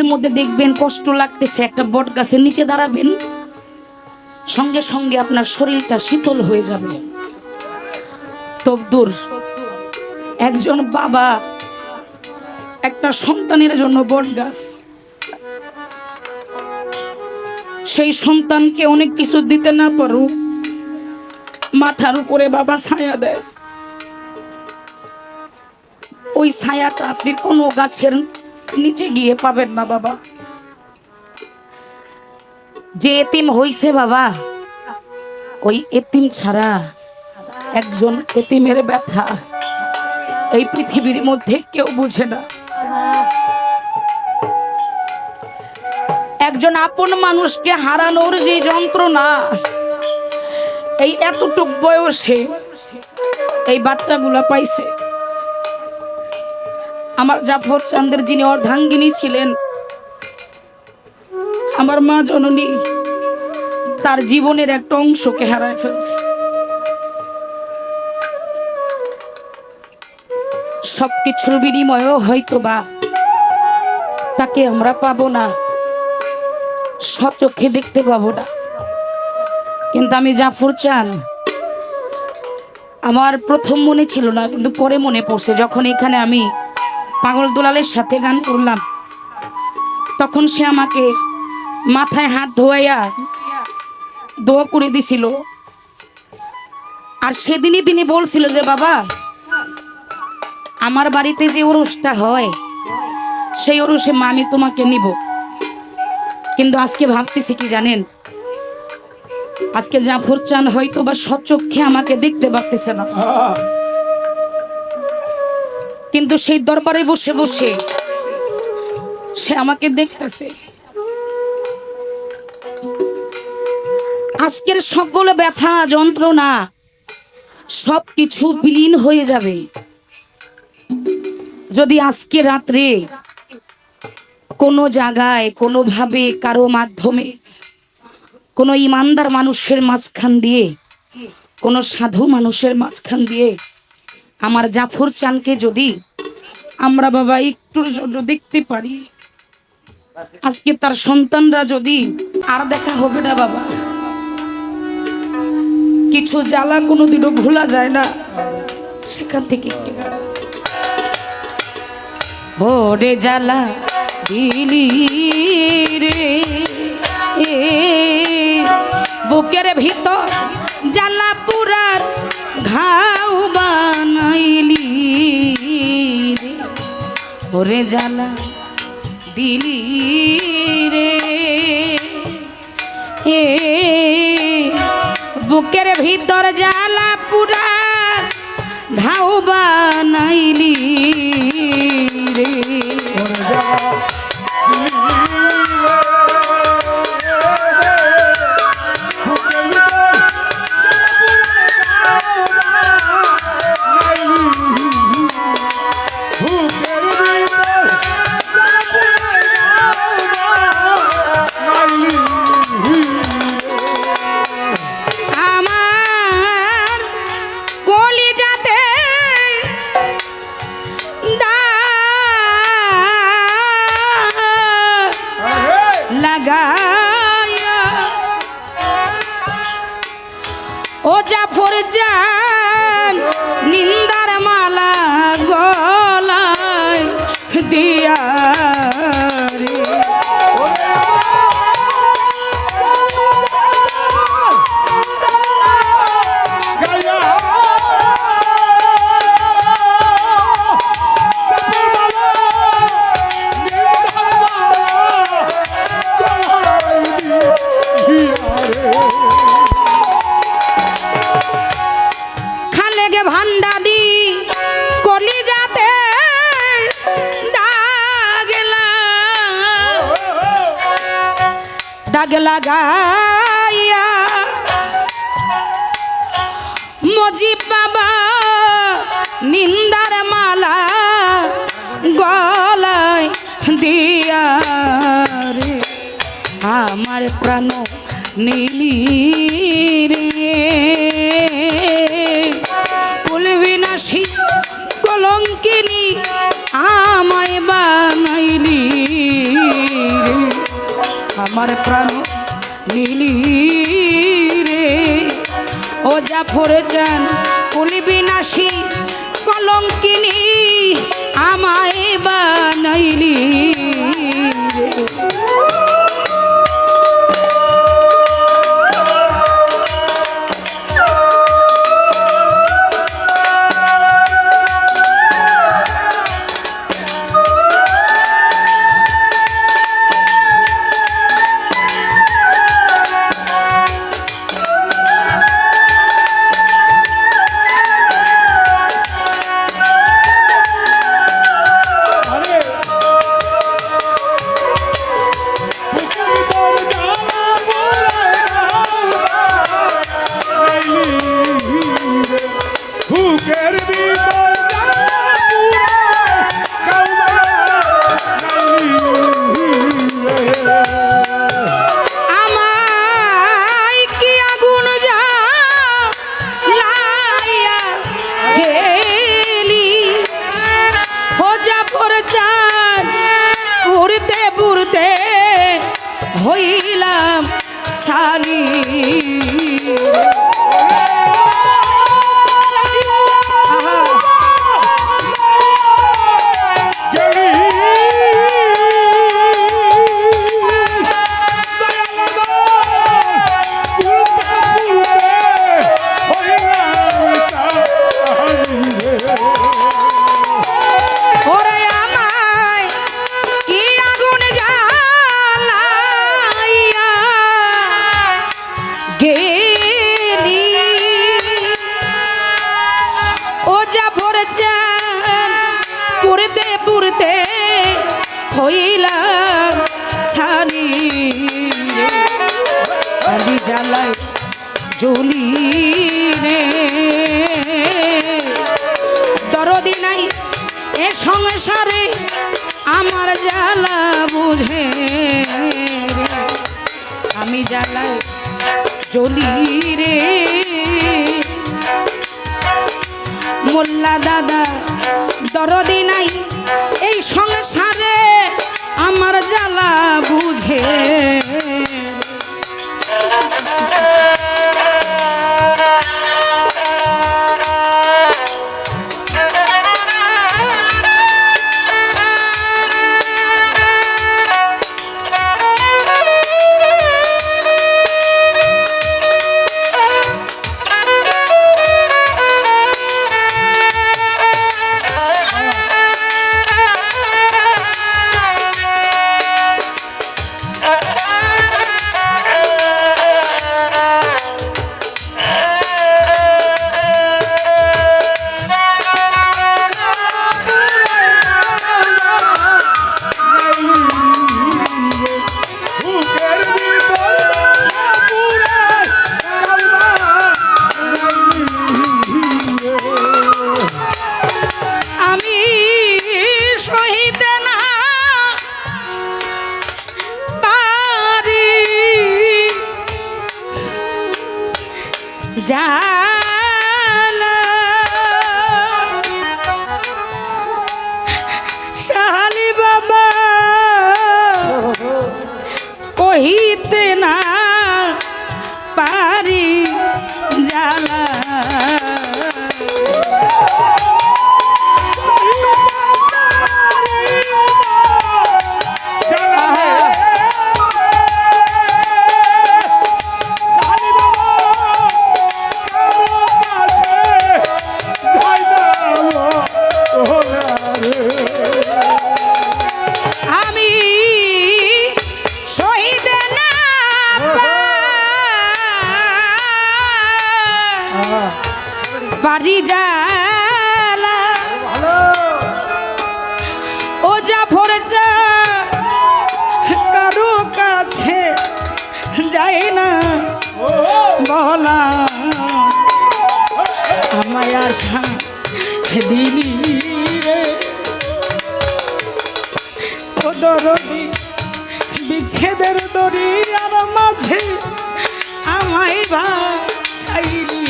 এর মধ্যে দেখবেন কষ্ট লাগতেছে, একটা বট গাছের নিচে দাঁড়াবেন, সঙ্গে সঙ্গে আপনার শরীরটা শীতল হয়ে যাবে। তবদুর একজন বাবা, একটা সন্তানের জন্য বট গাছ। সেই সন্তানকে অনেক কিছু দিতে না পারো মাথার উপরে বাবা ছায়া দেয়। ওই ছায়াটা আপনি কোনো গাছের নিচে গিয়ে পাবেন না, বাবা। যে এতিম হইছে, বাবা, ওই এতিম ছাড়া একজন এতিমের ব্যথা এই পৃথিবীর মধ্যে কেউ বুঝে না। একজন আপন মানুষকে হারানোর যে যন্ত্রণা, এই এতটুক বয়সে এই বাচ্চাগুলা পাইছে। আমার জাফর চান্দের যিনি অর্ধাঙ্গিনী ছিলেন, আমার মা জননী, তার জীবনের একটা অংশকে হারায় ফেলছে। সবকিছুর বিনিময়েও হয়তো বা তাকে আমরা পাবো না সচক্ষে দেখতে পাবো না। কিন্তু আমি জাফর চান আমার প্রথম মনে ছিল না, কিন্তু পরে মনে পড়ছে, যখন এখানে আমি পাগল দুলালের সাথে গান করলাম। তখন সে আমাকে মাথায় হাত ধোয়াইয়া দোয়া করে দিছিল। আর সেদিনই তিনি বলছিল যে, বাবা, আমার বাড়িতে যে ওরসটা হয়, সেই ওরসে মা, আমি তোমাকে নিব। কিন্তু আজকে ভাবতেছি কি জানেন? আজকে জাফর চান হয়তো বা সচক্ষে আমাকে দেখতে পারতেছে না। কিন্তু সেই দরবারে বসে বসে সে আমাকে দেখতেছে। আজকের সকল ব্যথা, যন্ত্রণা সব কিছু বিলীন হয়ে যাবে। যদি আজকে রাত্রে কোনো জায়গায়, কোনোভাবে, কারও মাধ্যমে, কোনো ইমানদার মানুষের মাঝখান দিয়ে, কোনো সাধু মানুষের মাঝখান দিয়ে, আমার জাফর চানকে যদি আমরা বাবা জন্য দেখতে পারি আজকে তার সন্তানরা যদি আর দেখা হবে না বাবা, কিছু জ্বালা কোনোদিনও ভোলা যায় না সেখান থেকে একটি। ও জ্বালা দিলি রে বুকের ভিতর জ্বালা ওরে জ্বালা দিলি রে। এ বুকের ভিতর জ্বালা পুরা ধাউবা বানাইলি খালে গে ভান্ডারি কলি যাতে দাগলা দাগ লাগাইয়া মজিব বাবা নিন্দার মালা গলায় দিয়া রে। আমার প্রাণ নীলি রে। ও জাফর চান কুলি বিনাশী কলঙ্কিনী আমায় বানাইলি। জানি জ্বলি রে দরদি নাই এ সংসারে, আমার জ্বালা বুঝে। আমি জ্বলি রে মোল্লা দাদা, দরদি নাই এই সংসারে, আমার জ্বালা বুঝে কহিতে না পারি জালা দিলি রে ও দরদি বিচ্ছেদের দরিয়ার মাঝে আমায় ভাসাইলি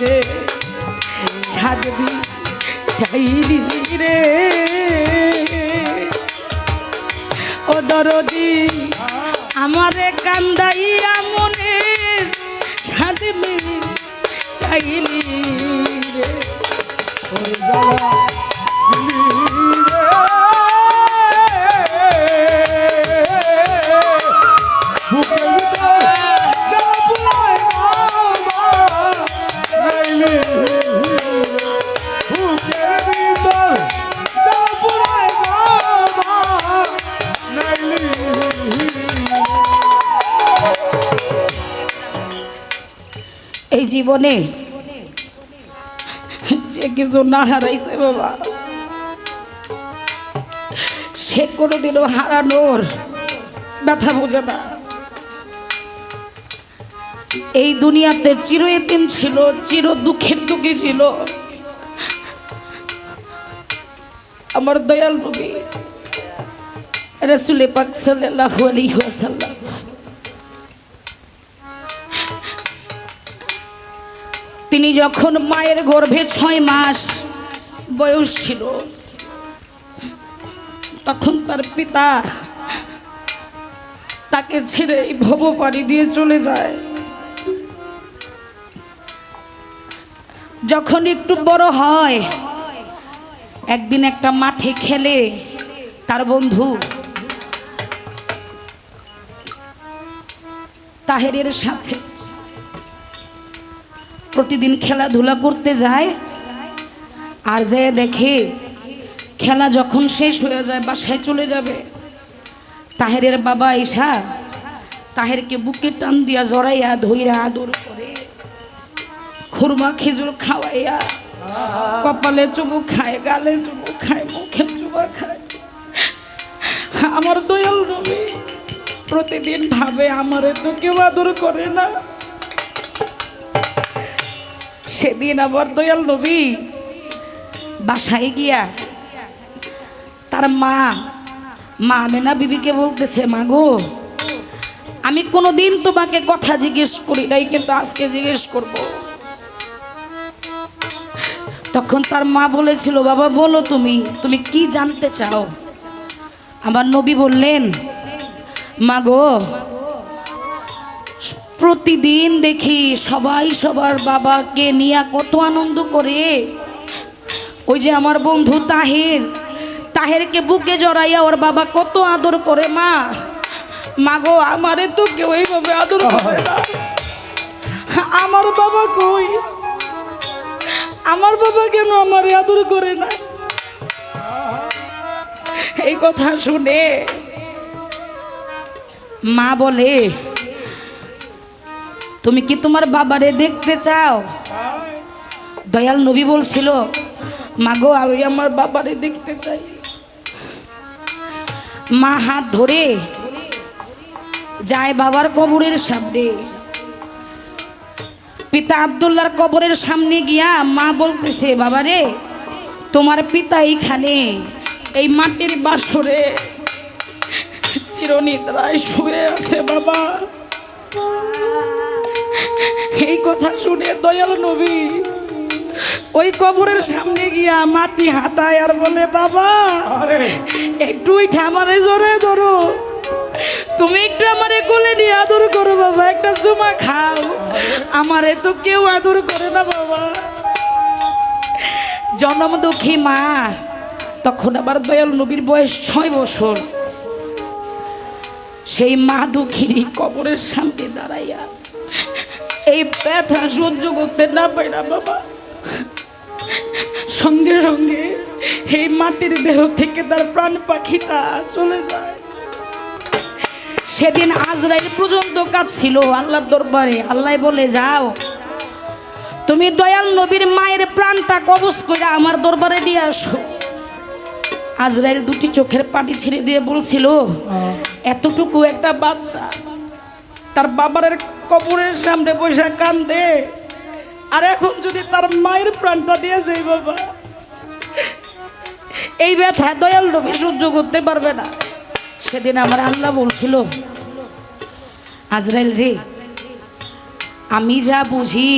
রে সাজবি চাইলি রে। ও দরদি আমারে কান্দাইয়া মনে সাজবি মিটাইলি জীবনে যে কিছু না হারাইছে বাবা, সে কোনোদিনও হারানোর ব্যথা বোঝে না। এই দুনিয়াতে চির এতিম ছিল, চির দুঃখের দুঃখী ছিল। আমার দয়াল নবী, রসুল পাক সাল্লাল্লাহু আলাইহি ওয়াসাল্লাম তিনি যখন মায়ের গর্ভে ছয় মাস বয়স ছিল, তখন তার পিতা তাকে ছেড়ে এই ভব পাড়ি দিয়ে চলে যায়। যখন একটু বড় হয়, একদিন একটা মাঠে খেলে তার বন্ধু তাহেরের সাথে প্রতিদিন খেলাধুলা করতে যায় আর যে দেখে খেলা যখন শেষ হয়ে যায়, বাসায় চলে যাবে। তাহেরের বাবা ঈশা তাহেরকে বুকে টান দিয়া জড়াইয়া ধইরা আদর করে, খুরমা খেজুর খাওয়াইয়া কপালে চুমু খায়, গালে চুমু খায়, মুখে চুমা খায়। আমার দয়াল রবি প্রতিদিন ভাবে আমারে তো কেউ আদর করে না। সেদিন আবার দয়াল নবী বাসায় গিয়া তার মা মা আমেনা বিবিকে বলতেছে, মা গো, আমি কোনোদিন তোমাকে কথা জিজ্ঞেস করি নাই, কিন্তু আজকে জিজ্ঞেস করব। তখন তার মা বলেছিল, বাবা, বলো তুমি তুমি কি জানতে চাও? আমার নবী বললেন, মা গো প্রতিদিন দেখি সবাই সবার বাবাকে নিয়ে কত আনন্দ করে। ওই যে আমার বন্ধু তাহের, তাহেরকে বুকে জড়াইয়া ওর বাবা কত আদর করে, মা। মাগো, আমারে তো কেউ এইভাবে আদর করে না। আমার বাবা কই? আমার বাবা কেন আমারে আদর করে না? এই কথা শুনে মা বলে তুমি কি তোমার বাবারে দেখতে চাও? দয়াল নবী বলছিল, মাগো, আমি আমার বাবারে দেখতে চাই। মা হাত ধরে যায় বাবার কবরের সামনে। পিতা আবদুল্লার কবরের সামনে গিয়া মা বলতেছে, বাবারে, তোমার পিতা এইখানে, এই মাটির বাসরে চিরনিদ্রায় শুয়ে আছে বাবা। এই কথা শুনে দয়াল নবী ওই কবরের সামনে গিয়া মাটি হাতায় আর বলে বাবা একটু উঠে আমারে জোরে ধরো। তুমি একটু আমারে কোলে নিয়ে আদর করো বাবা একটা জুমা খাও। আমারে তো কেউ আদর করে না বাবা। জনম দুঃখী মা তখন আবার দয়াল নবীর বয়স ছয় বছর। সেই মা দুঃখিনী কবরের সামনে দাঁড়াইয়া এই ব্যথা সহ্য করতে না পাই না বাবা। সঙ্গে সঙ্গে এই মাটির দেহ থেকে তার প্রাণ পাখিটা চলে যায়। সেদিন আজরাইল পর্যন্ত কাজ ছিল আল্লাহর দরবারে। আল্লাহ বলে যাও। তুমি দয়াল নবীর মায়ের প্রাণটা কবজ করে আমার দরবারে নিয়ে আসো। আজরাইল দুটি চোখের পানি ছেড়ে দিয়ে বলছিল এতটুকু একটা বাচ্চা তার বাবার কবরের সামনে বসে কান্দে। আর এখন যদি তার মায়ের প্রাণটা দিয়ে যাই বাবা, এই ব্যথা দয়াল নবী সহ্য করতে পারবে না। সেদিন আমার আল্লাহ বলছিল, আজরাইল রে, আমি যা বুঝি,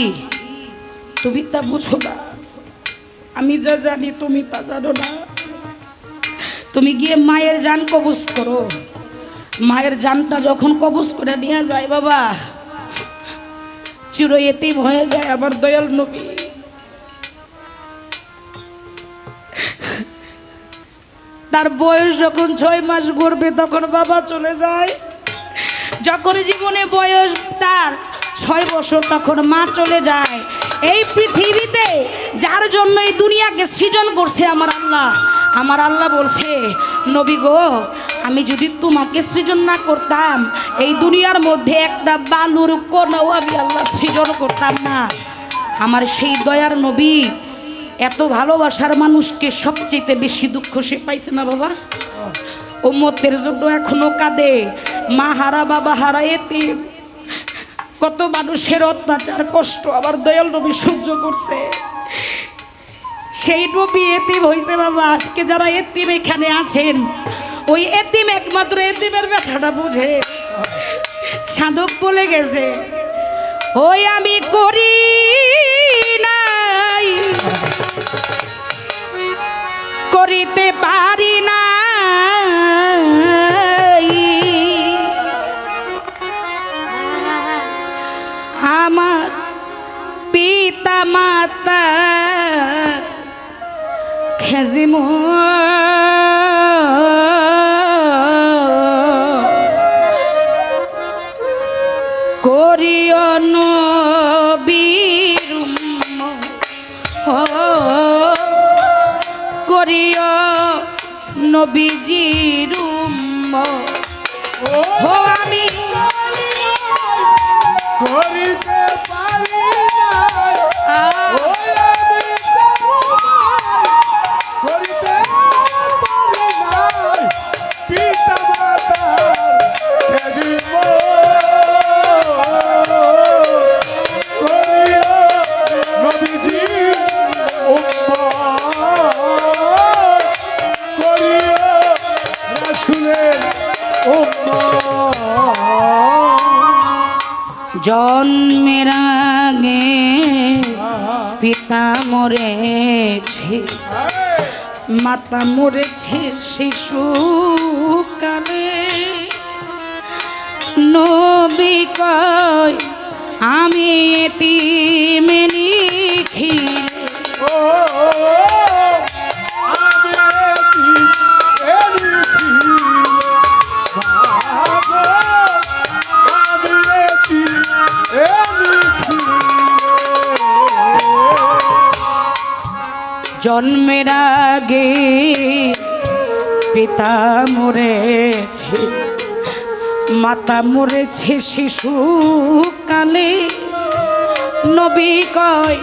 তুমি তা বুঝো না। আমি যা জানি, তুমি তা জানো না। তুমি গিয়ে মায়ের জান কবুজ করো। মায়ের জানটা যখন কবুজ করে নিয়ে যায় বাবা চির হয়ে যায় আবার দয়াল নবী। তার বয়স যখন ছয় মাস ঘুরবে তখন বাবা চলে যায়। যখন জীবনে বয়স তার ছয় বছর, তখন মা চলে যায়। এই পৃথিবীতে যার জন্য এই দুনিয়াকে সৃজন করছে আমার আল্লাহ আমার আল্লাহ বলছে, নবী গো আমি যদি তোমাকে সৃজন না করতাম, এই দুনিয়ার মধ্যে একটা বালুর কোনাও আমি আল্লাহ সৃজন করতাম না। আমার সেই দয়ার নবী এত ভালোবাসার মানুষকে সবচেয়ে বেশি দুঃখ সে পাইছে না বাবা? উম্মতের জন্য এখনও কাঁদে। মা হারা, বাবা হারা এতিম কত মানুষের অত্যাচার, কষ্ট, আবার দয়াল নবী সহ্য করছে। সেই নবী এতিম হয়েছে বাবা। আজকে যারা এতিম এখানে আছেন ওই এতিম একমাত্র এতিমের ব্যথাটা বুঝে। সাধক বলে গেছে, ওই আমি করি নাই, করিতে পারি না আমার পিতা মাতা খেজিম নবীজির মরেছে। মাতা মরেছে শিশু কালে। নবী কয় আমি এটি জন্মের আগে পিতা মরেছে, মাতা মরেছে শিশু কালে। নবী কয়,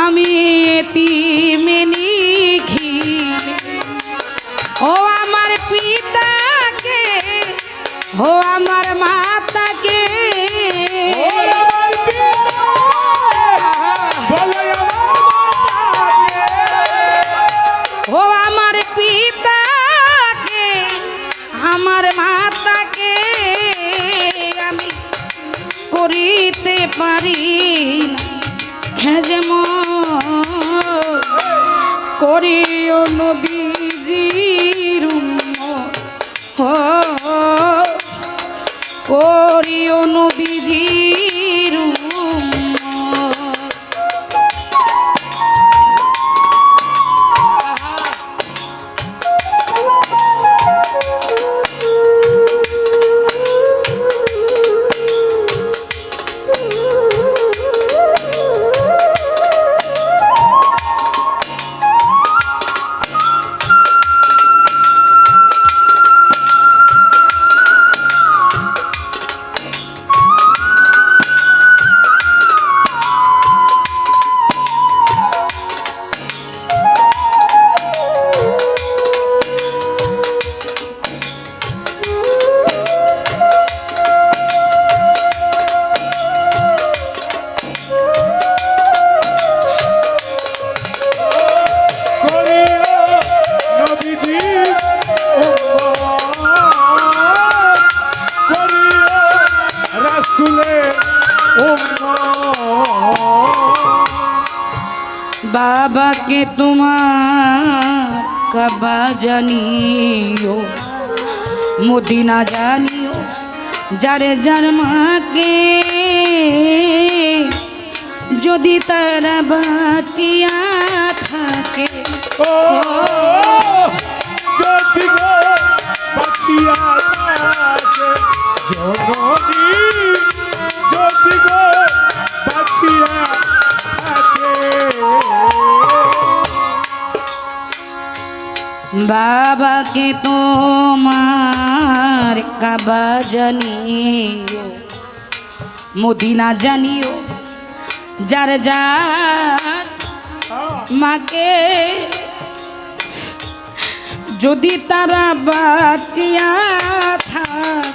আমি এটি মেনি ঘিলে ও আমার পিতাকে, ও আমার করিও নবীজির তোমার কাবা জানিও মদিনা জানিও যারে যার মাকে। যদি তারা বাঁচিয়া থাকে ও! বাবাকে তোমার কাবা জানিও, মদিনা জানিও, যার যার মাকে। যদি তারা বাঁচিয়া থাক,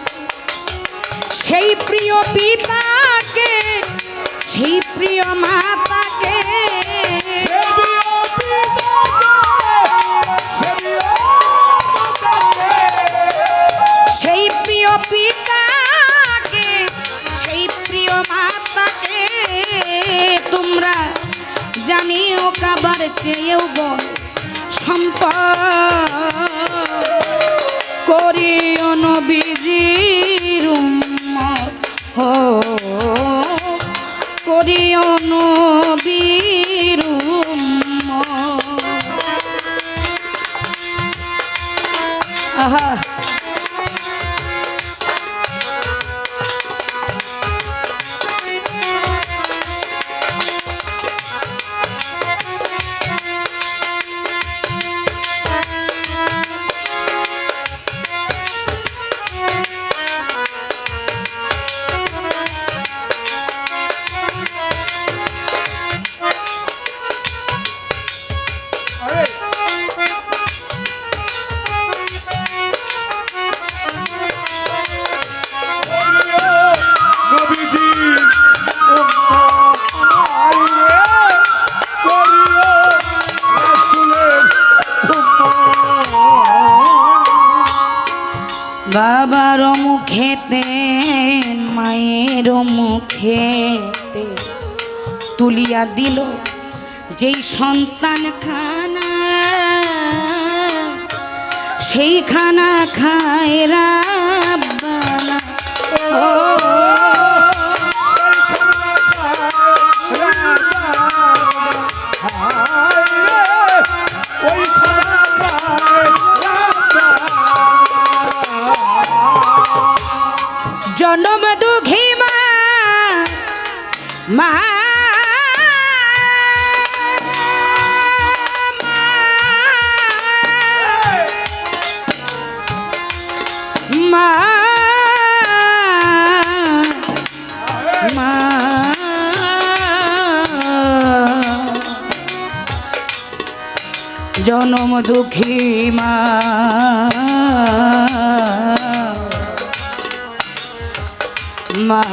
সেই প্রিয় পিতাকে, সেই প্রিয় মাতাকে জানিও কাবার চেয়েও বড় সম্পদ। রুম নবীজির উম্মত বাবার মুখেতে মায়ের মুখেতে তুলিয়া দিল যেই সন্তান খানা সেই খানা খায় রাব্বানা। ও জনম দুঃখী মা মা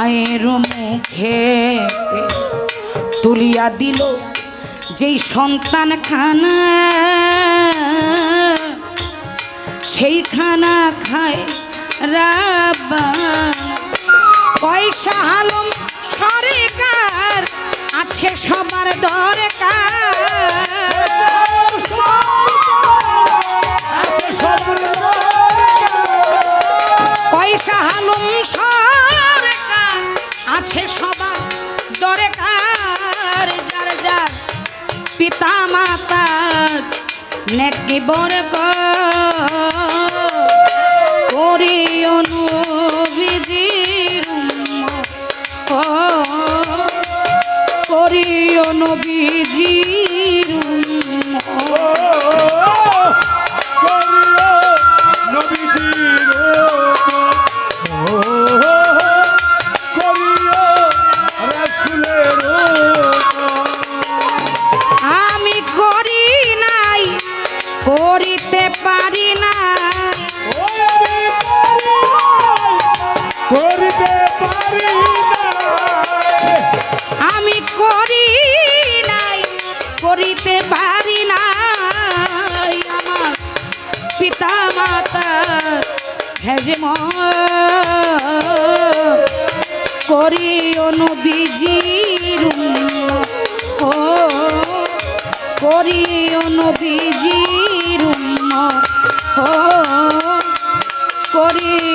মায়ের মুখে তুলিয়া দিল যেই সন্তান খানা সেই খানা খায় রাবা পয়সা আলম সরকার আছে সবার দরকার পিতা মাতার নেকি বর্গ করি